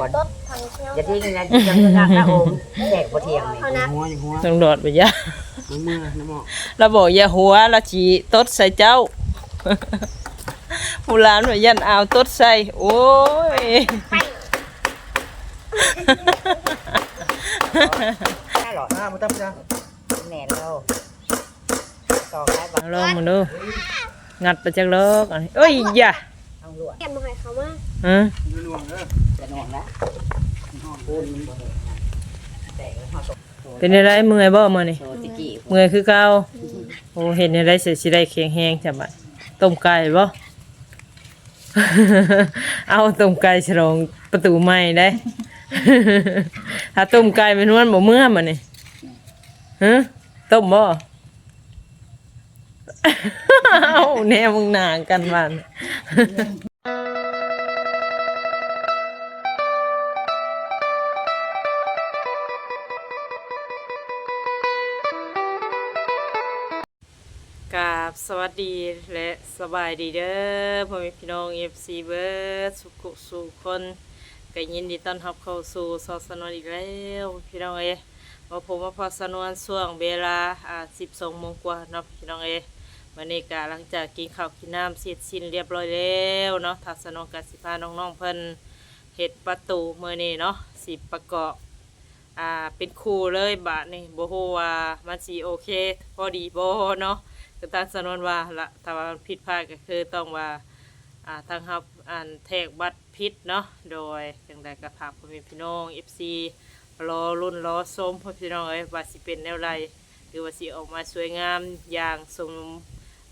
ก่อนต้นทางเที่ยวอย่าทิ้งนะยังเงินนะนะโอมแจกบ่เที่ยงนี่เขานะหัวอย่างหัวต้องโดดไปยะมือมือน้ำหมอกเราบอกอย่าหัวเราฉีตดใส่เจ้าผู้หลานว่ายันเอาวตดใส่โอ้ยน่าหรออ่ามาตั้มจ้าแหน่เราต่อได้บ่เอาลองมาดูงัดไปจากเลิกอันนี้เอ้ยอย่าเอาลวดแกมหน่อยเขามาฮะดูดวงเด้ อจะนอนนะปูนมันบ่เป็นอะไรเมื่อยบ่มานี่โชติกี้เมื่อยคือเก่าโอ้เห็นอะไรเสียสิได้แข็งแห้งจังบัดต้มไก่บ่เอาต้มไก่ฉลองประตูใหม่ได้ ถ้าต้มไก่เป็นวันบ่เมื่อมานี่ฮะต้มบ่เอาแน่มึงหนากันบ้าน สวัสดีและสบายดีเด้อพ่อแม่พี่น้อง FC เบิร์ดสุขสุขคนก็ยินดีต้อนรับเข้าสู่ซอสนวนอีกแล้วพี่น้องเอมาผมมาพอสนวนช่วงเวลาอ่า12โมงกว่าเนาะพี่น้องเอ้ยวันนี้ก็หลังจากกินข้าวกินน้ำเสร็จสิ้นเรียบร้อยแล้วเนาะทัศนองกับสิพาน้องๆเพิ่นเฮ็ดประตูเมื้อนี้เนาะสิประกอบอ่าเป็นครูเลยบาทนี่บ่ฮู้ว่ามันสิโอเค พอดีบ่เนาะ ก็ตามสนวนว่าละถ้าว่ามันผิดพลาดก็คือต้องว่าอ่าทางรับอ่านแทกบัตรผิดเนาะโดยจังใดก็ฝากพ่อแม่พี่น้อง FC รอรุ่นรอชมพ่อพี่น้องเอ้ยว่าสิเป็นแนวใดหรือว่าสิออกมาสวยงามอย่างสม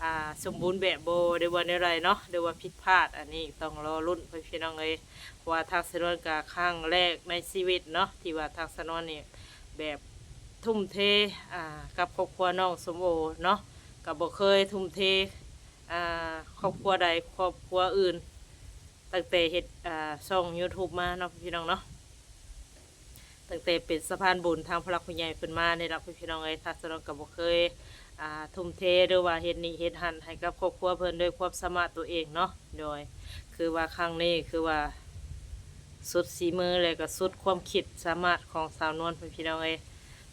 อ่าสมบูรณ์แบบโบ่ได้ว่าแนวใดเนาะหรือว่าผิดพลาดอันนี้ต้องรอรุ่นพ่อพี่น้องเอ้ยเพราะว่าทางสนวนกาครั้งแรกในชีวิตเนาะที่ว่าทางสนวนเนี่ยแบบทุ่มเทอ่ากับครอบครัวน้องสมโอเนาะ กับบ่เคยทุ่มเทอ่าครอบครัวใดครอบครัวอื่นตั้งแต่เฮ็ดอ่าช่อง YouTube มาเนาะพี่น้องเนาะตั้งแต่เป็นสะพานบุญทางพระคุณใหญ่เพิ่นมาในรับพี่น้องเอ้ยทางสนวนกับบ่เคยอ่าทุ่มเทหรือว่าเฮ็ดนี่เฮ็ดหันให้กับครอบครัวเพิ่นด้วยความสามารถตัวเองเนาะโดย คือว่าครั้งนี้คือว่าสุดสีมือเลยก็สุดความคิดสามารถของสาวนวลเพิ่นพี่น้องเอ้ย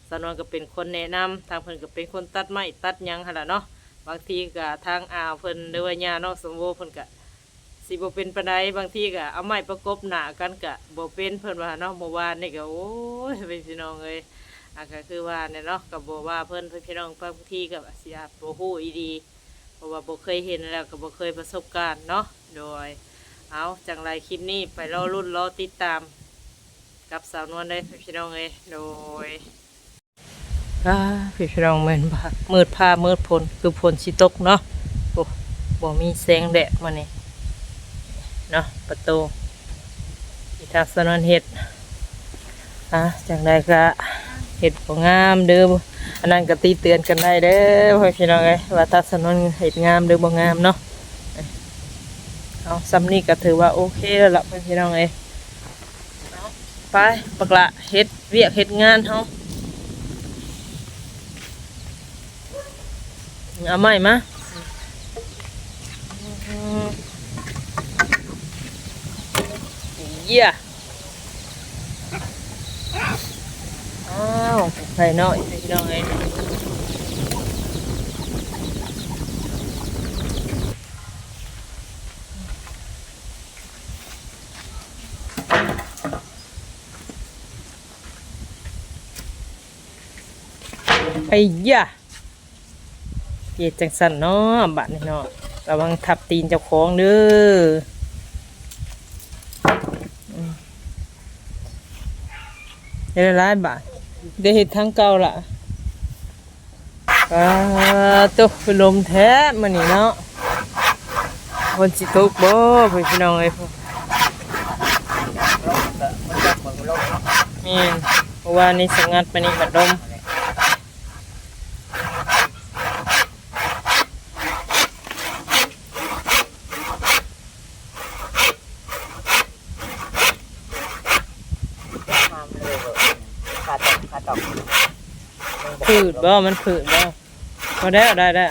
สาวนวลก็เป็นคนแนะนำทางเพิ่นก็เป็นคนตัดไม้ตัดหยังหั่นล่ะเนาะ บางทีก็ทางอ่าวเพิ่นหรือว่าญาน้องสมโภเพิ่นก็สิบ่เป็นปานใดบางทีก็เอาไม้ประกบหน้ากันก็บ่เป็นเพิ่นว่าเนาะเมื่อวานนี่ก็โอ้ยเป็นพี่น้องเอ้ยอะก็คือว่าเนี่ยเนาะก็บ่ว่าเพิ่นเพิ่นพี่น้องบางทีก็สิอาจบ่ฮู้อีดีเพราะว่าบ่เคยเห็นแล้วก็บ่เคยประสบการณ์เนาะโดยเอาจังไรคลิปนี้ไปรอรุ่นรอติดตาม กับสาวนวลได้พี่น้องเอ้ยโดย อ่าพี่น้องเหมือนว่ามืดผ้ามืดฝนคือฝนสิตกเนาะโอ้บ่มีแสงแดดมานี่เนาะประตูที่ทางสาวนวลเห็ดอะจังไรก็เห็ดบ่งามเด้ออันนั้นก็ตีเตือนกันได้เด้อพี่น้องเอ้ว่าทางสาวนวลเห็ดงามหรือบ่งามเนาะเอาซัมนี่ก็ถือว่าโอเคแล้วล่ะพี่น้องเอ้ไปปักละเฮ็ดเวียกเฮ็ดงานเฮา เอาใหม่มาอืมเยี่ยอ้าวไปเนาะพี่น้องเอ้ยไอ้ยะ เย็ดจังสันเนาะบัดนี่เนาะระวังทับตีนเจ้าของเด้ออืมเฮ็ดอะไรบาดได้เห็ดทั้งเก่าล่ะอ่าตกเป็นลมแท้มันนี่เนาะวันสิตกบ่พี่พี่น้องเอ้พ่อมันจะเหมือนลมเนาะนี่นเพราะว่านี่สงัดไปนี่บัดลม ว่ามันผืนแล้วมาได้ได้ได้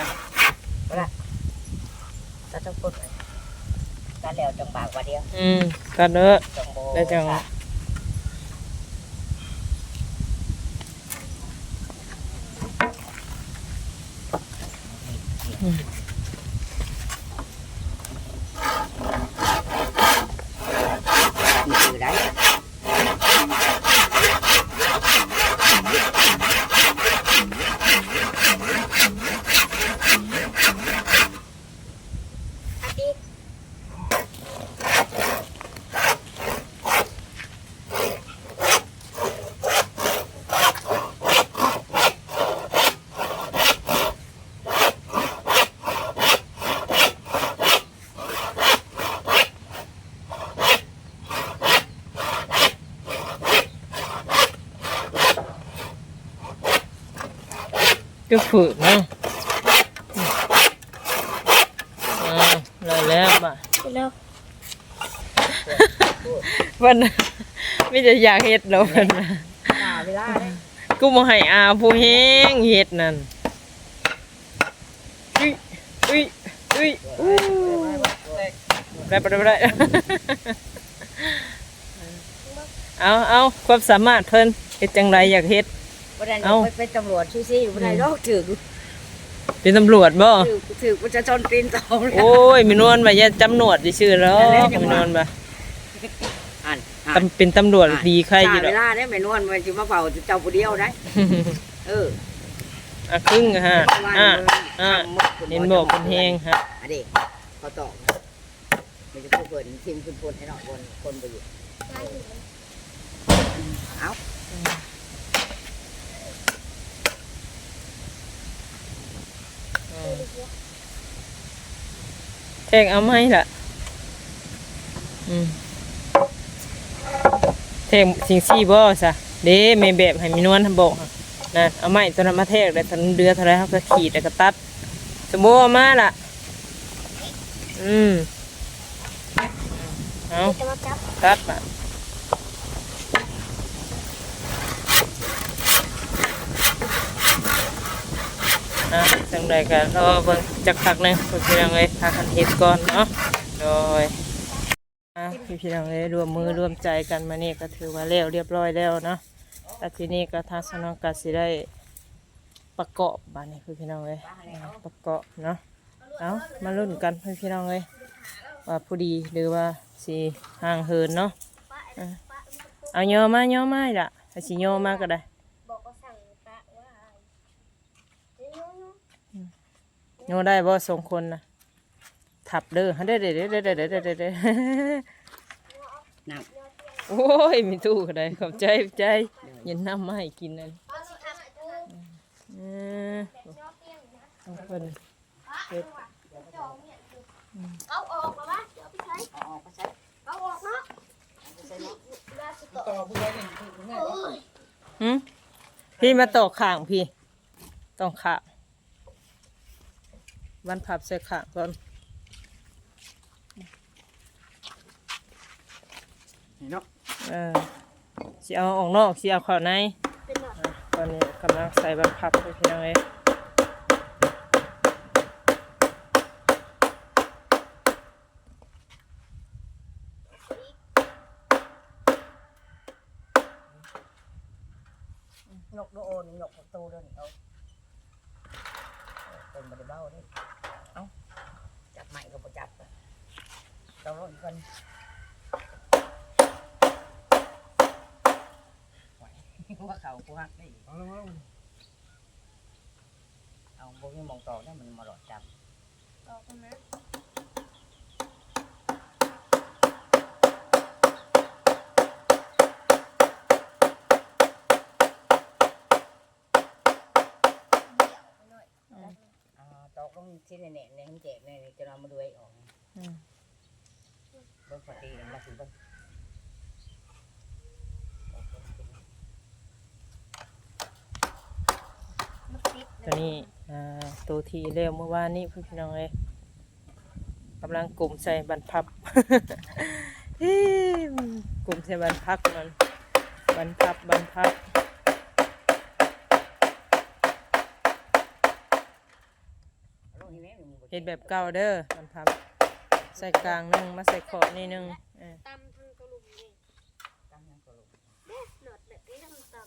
ก็ต้องพูดกันแล้วจังบากว่าเดียวอืมตัดเนอะจัได้จัง ก็ฝึกเนาะอ่าเลยแล้วบ่ะแล้ววันน่ะไม่จะอยากเฮ็ดแล้ววันน่ะหาเวลาได้กูบ่ให้อาผู้แฮงเฮ็ดนั่นอุ้ยอุ้ยอุ้ยอู้ได้บ่ได้บ่ได้เอาเอาความสามารถเพิ่นเฮ็ดจังไรอยากเฮ็ด บ่ได้เอ้า ไปเป็นตำรวจชื่อซี่บ่ได้ลอกถือเป็นตำรวจบ่ ถือถือประชาชนปีนตองแล้ว โอ้ยมีนวลว่าอย่าจำหนวดดิชื่อแล้วนั่นแหละจังหวะมีนวลว่าอ่านอ่านตำเป็นตำรวจดีใครอยู่หาดอเวกลาได้แม่นวลมันสิมาเฝ้าเจ้าผู้เดียวได้เอออะครึ่งอะฮะว่าอะมันอะทำหมดคุณเห็นบอกเป็นแฮงฮะอันนี้เขาตอกมันจะพูดเปิดทีมคุณพลให้หน่อยคนคนไปอยู่เอ้า แทงเอาไหมล่ะ อืมแทงสิงซี่บ่ซะเด้แม่แบบให้มีนวลทำบอกหั่นนะเอาไม้ตัวนั้นมาแทกแล้วตอนเดือเท่าไรเขาก็ขีดแล้วก็ตัด สมมุติว่ามาล่ะ อืมเอาจะมาจับตัดมา อะจังใดกันรอเบิ่งจักพักหนึงเพื่อนพี่น้องเอ้ยพากันเฮ็ดก่อนเนาะโดยอะพี่พี่น้องเอ้ยรวมมือรวมใจกันมานี่ก็ถือว่าแล้วเรียบร้อยแล้วเนาะแต่ทีนี้ก็ทางสนองก็สิได้ประกอบบ้านนี้พี่พี่น้องเอ้ยประกอบเนาะเอามาลุ้นกันพี่พี่น้องเอ้ยว่าผู้ดีหรือว่าสิห่างเหินเนาะเอาย่อมาย่อมาอีกละถ้าสิย่อมาก็ได้ บอกว่าสั่งปะว่าเดี๋ยวๆ โยได้บ่สองคนนะถับเด้อฮะเด้อเด้อเด้อเด้อเด้อเด้อเด้อเด้อน้โอ้ยมีตู้ก็ได้ขอบใจขอบใจเย็นน้ำมาให้กินนั่นเอาสิทำกูเออสองคนเฮ็ดเอาออกมาบ้าเดี๋ยวไปใช้เอาออกไปใช้เอาออกเนาะไปะลาสุดต่อผู้ใดนี่ผู้ง่ายบ่หึพี่มาตอกข้างพี่ต้องข้าง วันพับใส่ข้างก่อนนี่เนาะเออสิเอาออกนอกสิเอาเข้าในเป็นหนอดตอนนี้กำลังใส่วันพับไปพี่น้องเอ้ย นกโดโอนนกประตูเดินเอาเป็นบไดเบ้าเด้เอ้าจับใหม่ก็บ่จับอะต้องรออีกคนไห วว่าเขากูฮักได้อีกเอาแล้วเอาแล้วเอาพวกนี้มองต่อเนี่ยมันมาหลอดจับออกกันนะอ่าตอกต้องที่แน่ๆเนี่ยมันแจกเนี่ยจะนำมาดูไอ้ออกอืม เบิ้งปฏิมาถือเบิ้งตัวนี้อ่าตัวทีเร็วเมื่อวานนี้พี่น้องเอ้ยกำลังกลุ่มใส่บรรพับ กลุ่มใส่บรรพับมันบรรพับบรรพับเฮ็ดแบบเก่าเด้อบรรพับ ใส่กลางหนึงมาใส่ขอบนี่หนึงเออตำทั้งกระลุมนี่ตั้งยังก็ลงเด้หนอดแบบนี้ทำตำ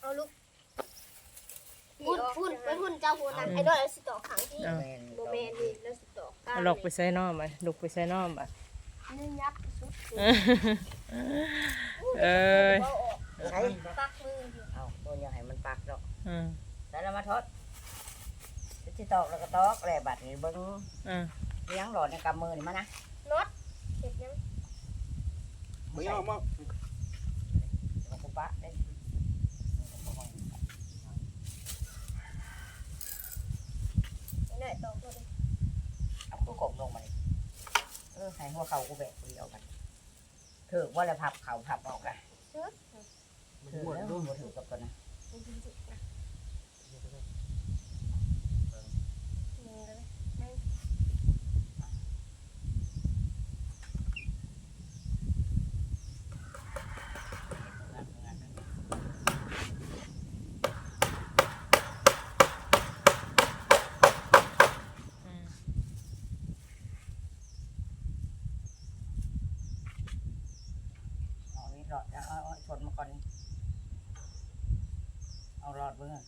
เอาลูกพุ่นพุ่นเจ้าหัวนั้นไอ้น้อยเอาสิต่อขังที่เอาแม่นโมเมนต์นี่แล้วสิต่อข้างเอาลอกไปใส่น้อมไปลุกไปใส่น้อมไปนึ่งยับสุดเอ้ยบ่ออกใช้ปักมืออยู่เอาตัวยังให้มันปักดอกอืมแล้วเรามาทด ที่ตอกแล้วก็ตอกแหละบัดนี้เบิ้งอืมเลี้ยงหลอดในกำมือนี่มานะน็อตเห็ดยังไม่เอามาของคุณป้าได้ไอ้น้อยต่อตัวนี้เอากูกบลงมาเลยเออใส่หัวเข่ากูแบกกูเดียวกันถือว่าแล้วพับเข่าพับออกละมันถือหมดแล้วด้วยบ่ถือกับตัวนะ มันจริงๆนะมือเลยนั่ง อืม เอานี่หลอดเอาเอาเอาชนมาก่อนนี่เอาหลอดเบิ้งอะ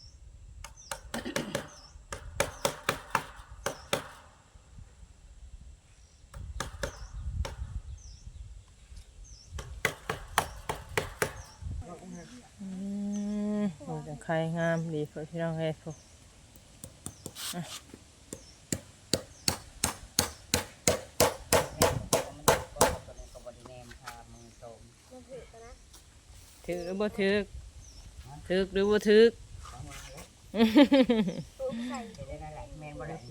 อืมโอ้ยจัง ไข่งามดีเพื่อนพี่น้องเอ้ยพวกมันถือกันนะถือหรือบ่ถือถือหรือบ่ถือตัวใส่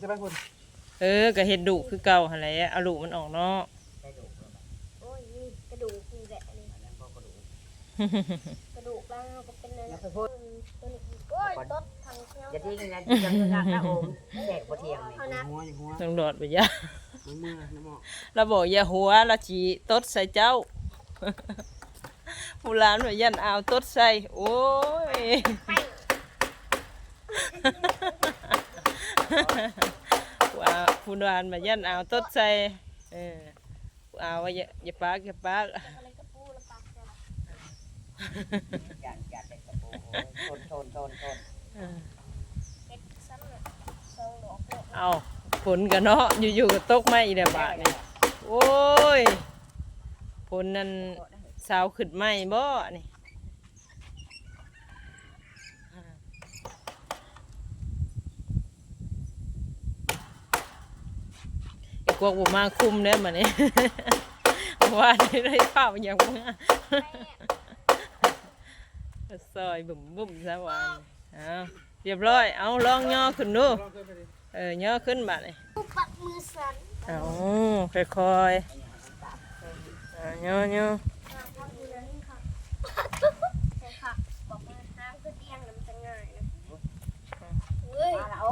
จะไปคนเออก็เฮ็ดดุคือเก่าหั่นแหละเอาลูกมันออกเนาะโอ้ยนี่กระดูกนี่แหละนี่ กระดูกล่างเราก็เป็นเลยนะตัวนี้โอ้ยตดทางเที่ยวจะทิ้งนะจะทิ้งนะนะโอมแดกบ่เทียงนี่เอานะหัวอย่างหัวต้องดอดไปยะมือมือน้ำหมอกเราบอกอย่าหัวเราจีตดใส่เจ้าผู้หลานว่ายันเอาตดใส่โอ้ยผู้อาผู้หลานมายันเอาตดใส่เออผู้เอาว่าอย่าอย่าปากอย่าปากอะไรก็ปูละปากเจ้า จานจานเด็กกระโปรงโทนโทนโทนเออเฮ็ดซ้ำน่ะซองดอกเนาะเอาฝนกันเนาะอยู่ๆก็ตกมาอีกแล้วบาดนี่โอ้ยฝนนั่นสาวขึ้นไหมบ่นี่ไอ้พวกบุมาคุมเนี่ยมันนี่ว่าได้ได้ข้าวอย่างมึงอะ ซอยบุ่มบุ่มซะวันเอาเรียบร้อย เอาลองย่อขึ้นดูลองขึ้นไปดิเออย่อขึ้นบัดนี่ปูปักมือสั่นเอาค่อยๆเอาย่อย่ออ่าทำอยู่นั้นค่ะใช่ค่ะบอกว่าห้ามก็เตียงน้ำจะง่ายนะเฮ้ยมาละโอ้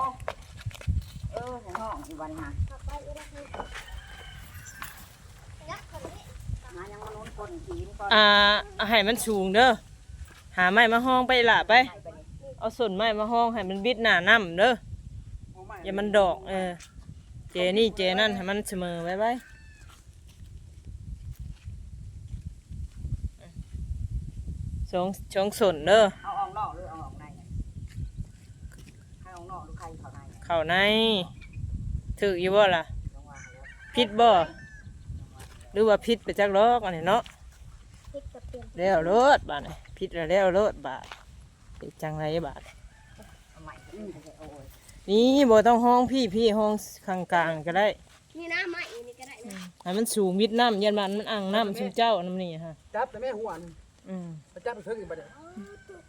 เออในห้องอีวันมาขับไปก็ได้คือยักษ์คนนี้มายังมาโน้นคนขีมก่อนอ่าเอาให้มันสูงเด้อ หาไม้มาห้องไปละไปไปไปนี่เอาส่วนไม้มาห้องให้มันบิดหน้าน้ำเด้อเอาไม้อย่ามันดอกเออเจนี่เจนั่นให้มันเสมอไว้ไว้สองสองส่วนเด้อเอาออกนอกหรือเอาออกในเนี่ยให้ออกนอกหรือใครเข้าในเนี่ยเข้าในถืออยู่บ่ล่ะลงวางแล้วพิษบ่หรือว่าพิษไปจักลอกอันนี้เนาะพริกกระเทียมแล้วรถบาดนี่ พิษแล้วแล้วรถบาดเป็นจังไรบาดเอาใหม่ก็ได้โอ้ยนี่บ่ต้องห้องพี่พี่ห้องข้างกลางก็ได้นี่นะไม้นี่ก็ได้นะให้มันสูงมิดน้ำยันมันมันอ่างน้ำซุมเจ้าน้ำนี่ฮะจับแต่แม่หัวนี่อืมไปจับไปเพิ่งอีกประเดี๋ยว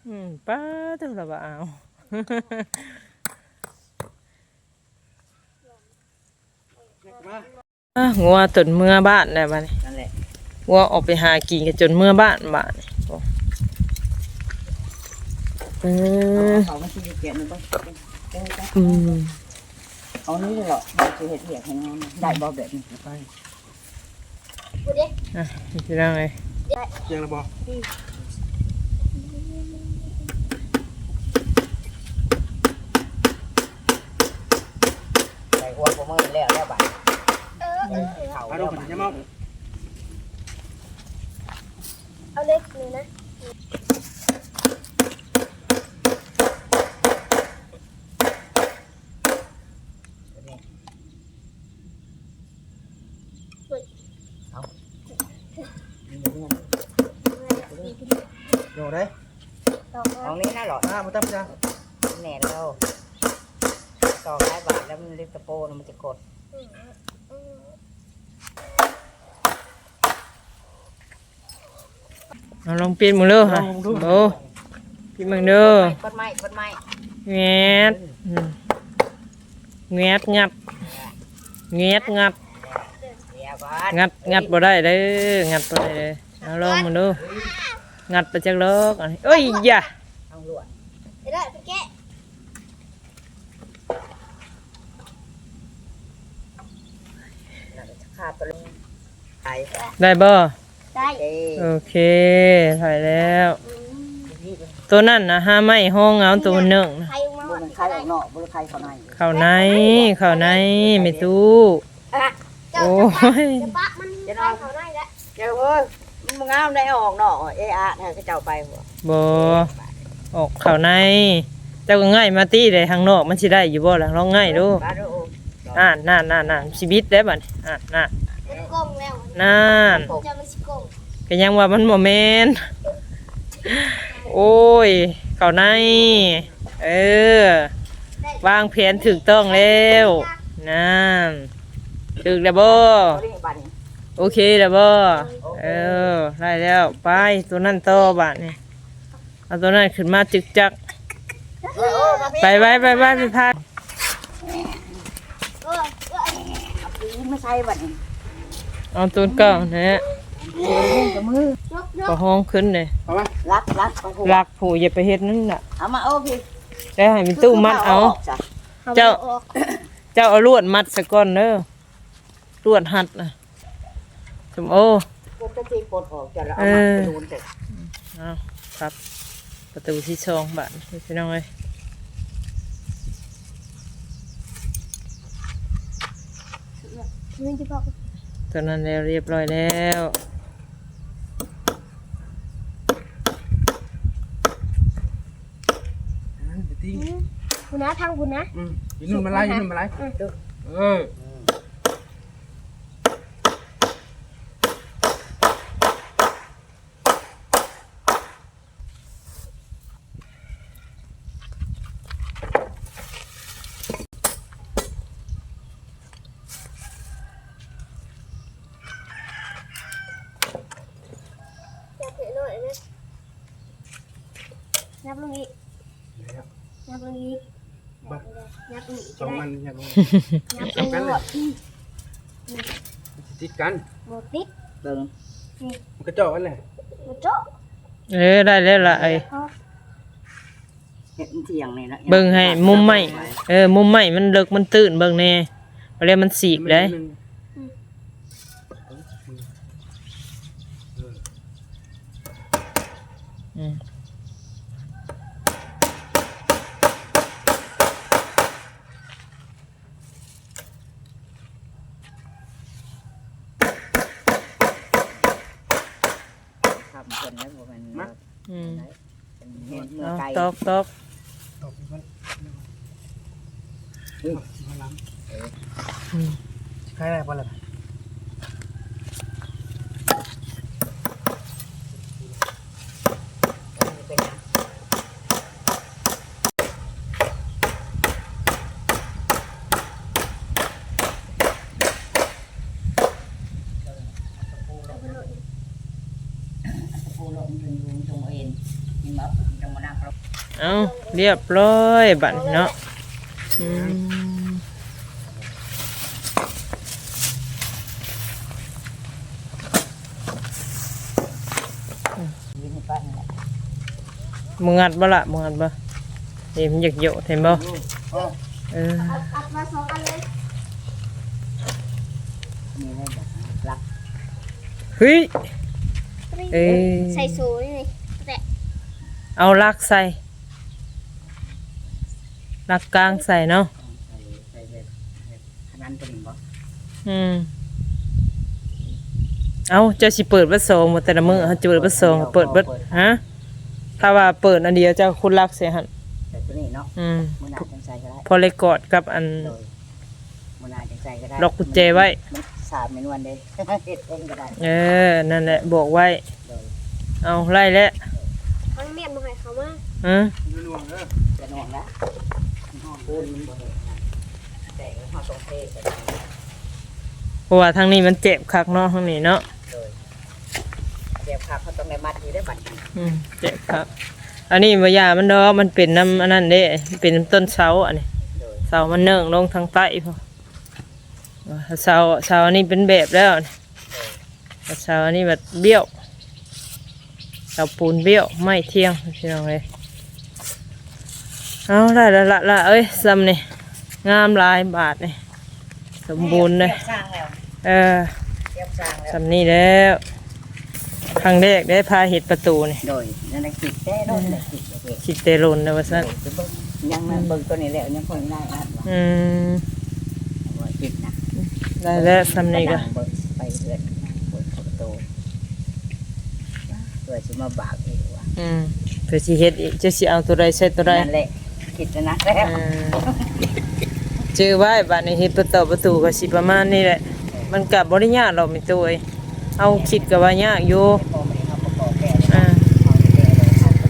อืมป้าเท่าไหร่บ่เอามาอะงัวตนเมื่อบ้านแล้วบัดนี้นั่นแหละงัวออกไปหากินกันจนเมื่อบ้านบ้านนี่โอ้ เออเขาไม่ใช่เขียนมันต้องเออจ้ะอืมเอานี่เลยเหรอเราจะเห็ดเหียกให้งามได้บ่แบบนี้ไปพูดดิอะพี่น้องเอ้ยเจียงระบอใส่หัวผมมือแล้วแล้วบัดเออเขาเอาแล้ดูวก่อนบัดจะมองเอาเล็กนี่นะ เได้ ตอก ข องนี้าหลอดอ่ามาตั้งจ้าแหน่แล้วต่อหลายบาทแล้วมันลิตะโปนมันจะกดเอาลองเปลี่ยนมึงเด้อฮะโอ้พี่มึงเด้อกดไม้กดไม้แงดอืมแงดงัดแงดงัดเดี๋ยวก่อนงัดงัดบ่ได้เด้องัดบ่ได้เด้อเอาลองมึงดูงัดไปจักลอกอันนี้เอ้ยอย่า เดี๋ยวได้ไปแกะน่าจะขาดตัวนึงไปได้บ่ได้เอ้โอเคถ่ายแล้ว ตัวนั่นนะห้าไม้ห้องเอาตัวหนึ่งนะใครมาบุหมญดใครออกนอกบุญใครเข้าในเข้าในเข้าในไม่ตู้เจ้าโอ้จะปะยจะปะมันใครเขาได้แล้วเจ้าเอ้ยมันมึงเอาได้ออกนอกเอะอะเนี่ยก็เจ้าไปหัวบ่ ออกเข้าใน เจ้าก็ง่ายมาตีได้ข้างนอกมันสิได้อยู่บ่ล่ะลองง่ายดูบ้านดูอ่านนั่นนั่นนั่นชีวิตได้บัดนี้อ่านนั่นมันโกงแล้วนั่นจะมันสิโกงก็ยังว่ามันบ่แม่นโอ้ยเข้าใน เออ วางแผนถูกต้องแล้วนั่นถูกแล้วบ่เขาเรียกบ้านนี้โอเคแล้วบ่เออได้แล้วไปตัวนั้นต่อบาดนี่ เอาตัวนั้นขึ้นมาจึกจักเอ้ยโอ้มาพี่ไปไปไปไปไปพักเออเออเอาปืนมาใส่บ้านนี้เอาตัวเก่านะฮะกับมือยกยก็กห้องขึ้นเลยเอามารักรักเอาหัวลักผู้อย่าไปเฮ็ดนั่นน่ะเอามาเอาพี่แล้วให้มันตู้มัดเอาจ้ะเจ้าออกเจ้าเอาลวดมัดซะก่อนเด้อลวดหัดน่ะสมโอปกติปลดออกจะแล้วเอามาไปโดนเสร็จเอาครับ ประตูที่สองบาทพี่น้องเอ้ยมันจะบอกตัวนั้นแล้วเรียบร้อยแล้วนั่นไปตีคุณนะทางคุณนะ อืมยินนุ่นมาไล่ยินนุ่นมาไล่เออ จับเห็นหน่อยนะนั บลงอีกนับลงอีกนับลงอีกสองมันอย่างนี้นับลงหมดติดกันหมดติดเบิ่งมันกระจอกกันแหละหมดโจ๊ะเออได้แล้วล่ะเอ้ยเห็นเที่ยงนี่นะเบิ่งให้มุมใหม่เออมุมใหม่มันเลิกมันตื่นเบิ่งแน่อะไรมันสีกได้ คนแล้วบ่แม่นมาอืมเป็นเห็นเมื่อเอาไกลตอกตอกตกมันเฮ้ยมาล้อืมำใครได้ปะล่ะ เป็นหยังปูหลงจนยุงจงเอ็นยิงมาจงมานั่งครับ เอาเรียบร้อยบัดเนาะอืมยิงให้ปั้นแหละมึงงัดบ่ละมึงงัดบ่เอ็มนอยากโยดเห็นบ่เอออัดอัดมาสองอันเลยมีอะไรแบบรักเฮ้ยเอ้ยใส่สูนี่นี่แต่เอาลักใส่ ลักกลางใส่เนาะใส่ใส่แบบขนาดตัวนี้บ่อืมเอาเจ้าสิเปิดวัดสองหมดแต่ละมื้อเฮาจะเปิดวัดสองเปิดเบิดฮะถ้าว่าเปิดอันเดียวเจ้าคุณลักเสียหั่นแต่ตัวนี้เนาะอืมมือหนาจังใส่ก็ได้พอเลยกอดกับอัน โดยมือหนาจังใส่ก็ได้ล็อกกุญแจไว้ มันสามเมนวันเด้ เฮ็ดเองก็ได้เออนั่นแหละบอกไว้ โดยเอาไล่แล้วทั้งเมียนมาให้เขามาฮะรวมๆเด้อจะนอนแล้วปูน มันบ่เห็นนะแต่เขาต้องเทใส่ได้เพราะว่าทางนี้มันเจ็บคักเนาะทางนี้เนาะเลยเดี๋ยวพักเขาต้องได้มัดอยู่ได้บัดนี้อืมเจ็บคักอันนี้บ่ยามันดอกมันเป็นน้ำอันนั้นเด้เป็นน้ำต้นเสาอันนี้เลยเสามันเนิ่งลงทางใต้พอเสาเสาอันนี้เป็นแบบแล้วนี่เสาอันนี้แบบเบี้ยวเสาปูนเบี้ยวไม่เที่ยงพี่น้องเลย เอาได้ละละละเอ้ยซ้ำนี่งามหลายบาทนี่สมบูรณ์เลยสร้างแล้วเออเรียบสร้างแล้วซ้ำนี่แล้วครั้งแรกได้พาเห็ดประตูนี่โดยนั่นแหละกิดแท้โดนเลยกิดเลยคิดเตลนนะว่าซั่นยังนั่นเบิ่งตัวนี้แล้วยังคนได้อ่านว่าอืมว่ากิดนะได้แล้วซ้ำนี่ก็เบิ่งไปเรื่อยเบิ่งประตูเพื่อจะมาบากอีกว่าอืมเพื่อสิเฮ็ดอีกจะสิเอาตัวใดใส่ตัวใดนั่นแหละ คิดนะนะแล้วอ่าจื้อไว้บัดนี้เฮ็ดประตูประตูก็สิประมาณนี้แหละ มันก็บ่ได้ยากหรอกมีตัวเอ้ยเอาคิดก็ว่ายากอยู่พอไม่ได้เขาประกอบแก่อ่าเขาเห็นเลย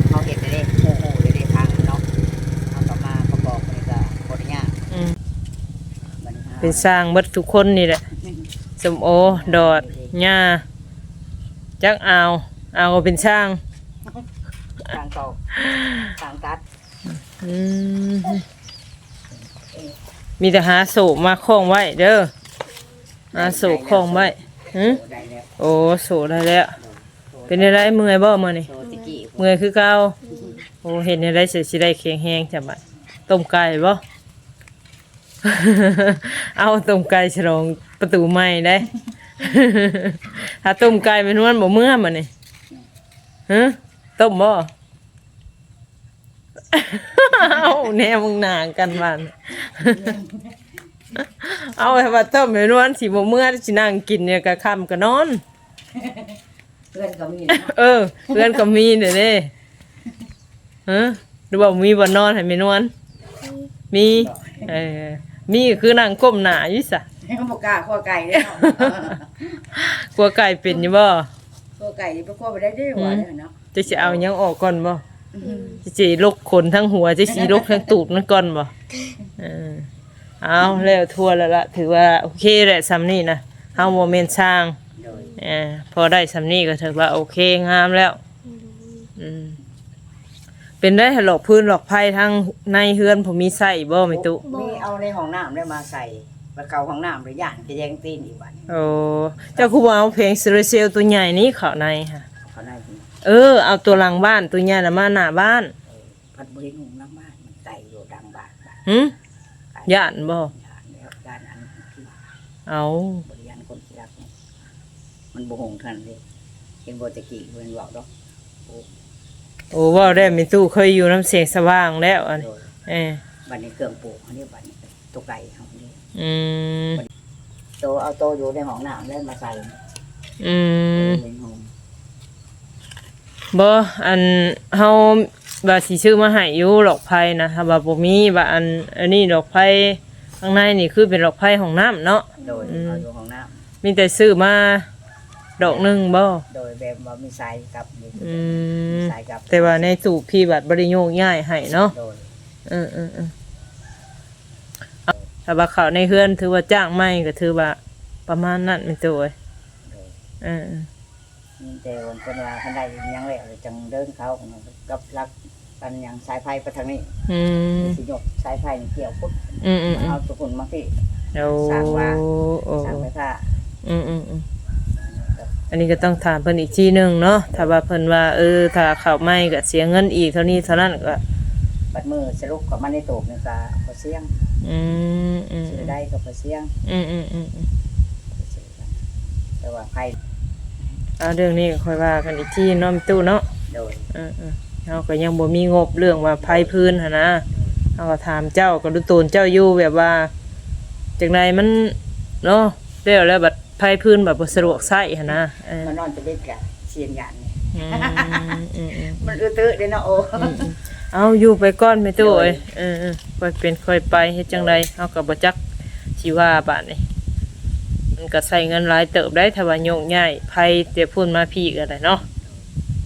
เขาเห็นเลยโอ้โหเลยทางเนาะเขาก็มาประกอบมันก็บริญญาอืมมันเป็นสร้างเบิดทุกคนนี่แหละสมโอดอดหญ้าจักเอาเอาก็เป็นช่างทางเก่าทางตัด อืมมีแต่หาโศกมาคล้องไว้ เด้อหาโศกคล้องไว้หึได้แล้วโอ้โศกได้แล้ว เป็นอะไรเมื่อยบ่มื้อนี่โซติกี้เมื่อยคือเก่าโอ้เห็นอะไรเสียสิได้แข็งแรงจังบัดต้มไก่บ่ เอาต้มไก่ฉลองประตูใหม่ได้ ถ้าต้มไก่เป็นวันบ่เมื่อมื้อนี่ฮะต้มบ่ เอาแน่มึงหนางกันบ้านเอาไว้ว่าต้มเป็นวันสิบ่เมื่อสินั่งกินเนี่ยก็ค่ำก็นอน เพื่อนก็มีเออเพื่อนก็มีเด้เด้ฮะหรือว่ามีบ่นอนให้แม่นวลมีเออมีก็คือนั่งก้มหน้าอยู่ซะเขาบอกกล้าข้อไก่เนี่ยกลัวไก่เป็นอยู่บ่ข้อไก่ไปข้อไปได้ด้วยวะเนาะจะสิเอาหยังออกก่อนบ่จะ สิลกขนทั้งหัวจะสิลกทั้งตูดมันก่อนบ่เออเอาแล้วทั่วแล้วล่ะถือว่าโอเคแหละซำนี้นะเฮาบ่แม่นช่างโดยเออพอได้ซำนี้ก็ถือว่าโอเคงามแล้วอืมเป็นได้หลอกพื้นหลอกไผ่ทั้งในเฮือนผมมีใส่บ่ไม่ตุมีเอาในห้องน้ำได้มาใส่มาเกาห้องน้ำหรือย่านจะแย่งตีนอีกวันโอ้เจ้าคูบเอาเพลงซิเซลตัวใหญ่นี้เข้าในค่ะ เขาได้จริงเออ เอาตัวหลังบ้านตัวใหญ่น่ะมาหน้าบ้านพัดบริหุงน้ำบ้านมันไก่อยู่ดังบ้านหึย่านบ่ย่านแล้วย่านอันที่เอาบริยานคนที่รักเนี่ยมันบุหงทันเลยเห็นโบตะกี้เพื่อนบอกดอกโอ้โอ้เว่าได้ไม่ตู้เคยอยู่น้ำเสียงสว่างแล้วอันนี้โดยเออบันนี้เครื่องปลูกอันนี้บันนี้ตัวไก่เขานี่อืมโตเอาโตอยู่ในห้องน้ำแล้วมาใส่อืมในห้อง บ่อันเฮาบาสิซื้อมาให้อยู่ดอกไผ่นะถ้าว่าบ่มีว่าอันอันนี้ดอกไผ่ข้างในนี่คือเป็นดอกไผ่ของน้ำเนาะ โดยอืม เอาอยู่ห้องน้มีแต่ซื้อมาดอกหนึงบ่ำโดยแบบว่ามีสายกับมีอืมสายกับแต่ว่าในตู้พี่บัตรบริโยคง่ายให้เนาะ โดยเออเออเออเอาถ้าว่าเขาในเฮือนถือว่าจ้างไม่ก็ถือว่าประมาณนั้นเป็นตัวเอ้ยโดยเออเออ นี่แต่วันเป็นว่าคันใดยังแล้วจังเดินเขากับรักกันยังสายไฟไปทางนี้อืมสิยกสายไฟนี่เกี่ยวพุทธอืมอืมอืมเอาตัวคนมาที่ โอ้สร้างว่า โอ้สร้างไฟฟ้าอืมอืมอืมอันนี้ก็ต้องถามเพิ่นอีกทีหนึงเนาะถ้าว่าเพิ่นว่าเออถ้าเขาไม่ก็เสียเงินอีกเท่านี้เท่านั้นก็บัดมือสรุปกับมันในตูบนี่ก็พอเสียงอืมอืมซื้อได้ก็พอเสียงอืมอืมอืมอืมซื้อกันแต่ว่าใครเอาเรื่องนี้ก็ค่อยว่ากันอีกทีเนาะมีตู้เนาะโดยเออเออเราก็ยังบ่มีงบเรื่องว่าไผพื้นหนนะเราก็ถามเจ้าก็ดูตูนเจ้าอยู่แบบว่าจากใดมันเนาะแล้วแล้วบัดไผพื้นแบบบ่สะดวกใช้หันนะเออมันนอนจะเด็กอะเชียนหยานนี่อืมอืมอืม มันอื้อตื้อเด้เนาะโอ้เอาอยู่ไปก่อนแม่ตู้เอ้ยเออเออค่อยเป็นค่อยไปเฮ็ดจังไดเฮาก็บ่จักสิว่าบาดนี้ มันก็ใช้เงินหลายเติบได้ถ้าว่าโยกย้ายไผแต่พูนมาพี่ก็ได้เนาะ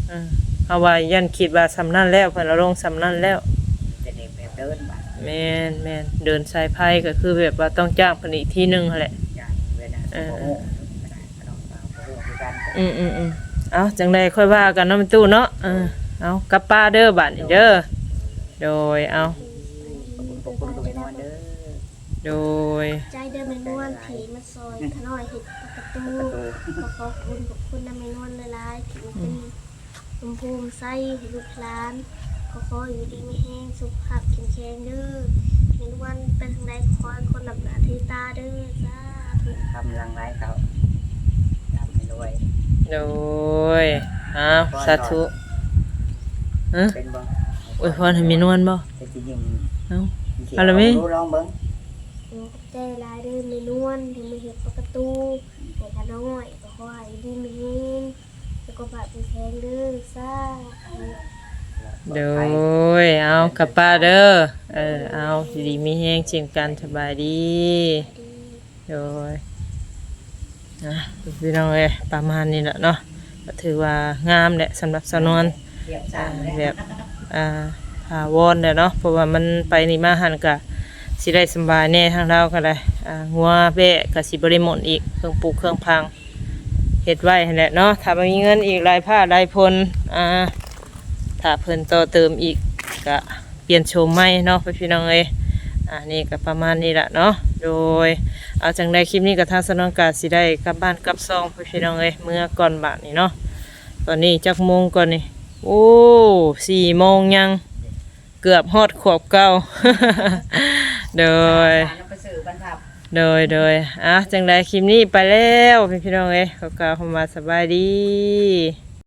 เออเอาว่ายันคิดว่าสำนั่นแล้วเพิ่นเอาลงสำนั่นแล้วจะเด็กแบบเดินบ้านแม่นแม่นเดินสายไพ่ก็คือแบบว่าต้องจ้างเพิ่นอีกที่หนึงหั่นแหละ อย่างเวลาโอ้โหไม่ได้ไม่ต้องเอาโอ้โหคือกันอืมอืมอืมเอาจังไดค่อยว่ากันเนาะแม่ตู้เนาะเออเอากลับป้าเด้อบัดนี้เด้อโดยเอา ขอบคุณขอบคุณก็ไปนอนเด้อ โดย ใจเดินไปนวลผีมาซอยขน้อยเห็ดประตูประตูขอขอบคุณขอบคุณนำไปนวลหลายๆถึงเป็นลมภูมิไส้ให้ลูกหลานขอขออยู่ดีไม่แห้งสุขภาพแข็งแรงเด้อในวันเป็นทางใดขอให้คนหลับหนาทีตาเด้อจ้าธุกำลังไล่เขาทำให้รวยโดยเอาสาธุเอ้อเป็นบ่อวยพรให้มีนวลบ่จะจริงเอ้าๆเอาละมิรู้ลองเบิ่ง หนูกับใจหลายเด้อไม่นวลถึงไม่เห็ดประตูให้ขน้อยก็ขอให้อยู่ดีไม่แห้งสุขภาพแข็งแรงเด้อจ้าธุโดยเอากลับป้าเด้อเออเอาดีๆมีแฮงเช่นกันสบายดีดีโดยนะพี่น้องเอ้ยประมาณนี้แหละเนาะก็ถือว่างามแหละสำหรับสำนวนเทียบอ่าสามเลยแบบอ่าถาวรแหละเนาะเพราะว่ามันไปนี่มาหันกะ สิได้สบายแน่ทางเราก็ได้อ่างัวเบะก็สิบริมดอีกเครื่องปลูกเครื่องพังเฮ็ดไว้แหละเนาะถ้ามีเงินอีกรายผ้ารายพลอ่าถ้าเพิ่นต่อเติมอีกก็เปลี่ยนโฉมใหม่เนาะพี่น้องเอ้ยอ่านี่ก็ประมาณนี้ละเนาะโดยเอาจังได้คลิปนี้กับทางสนองกาสิได้กลับบ้านกลับซองพี่น้องเอ้ยเมื่อก่อนบ่ายนี่เนาะตอนนี้จักโมงก่อนนี่โอ้สี่โมงยังเกือบฮอดขวบเก้า โดยน้ำไปสื่อบรรทับ โดยโดยอะจังได้คลิปนี้ไปแล้วพี่น้องเอ้ยขอกล่าวคำว่าสบายดี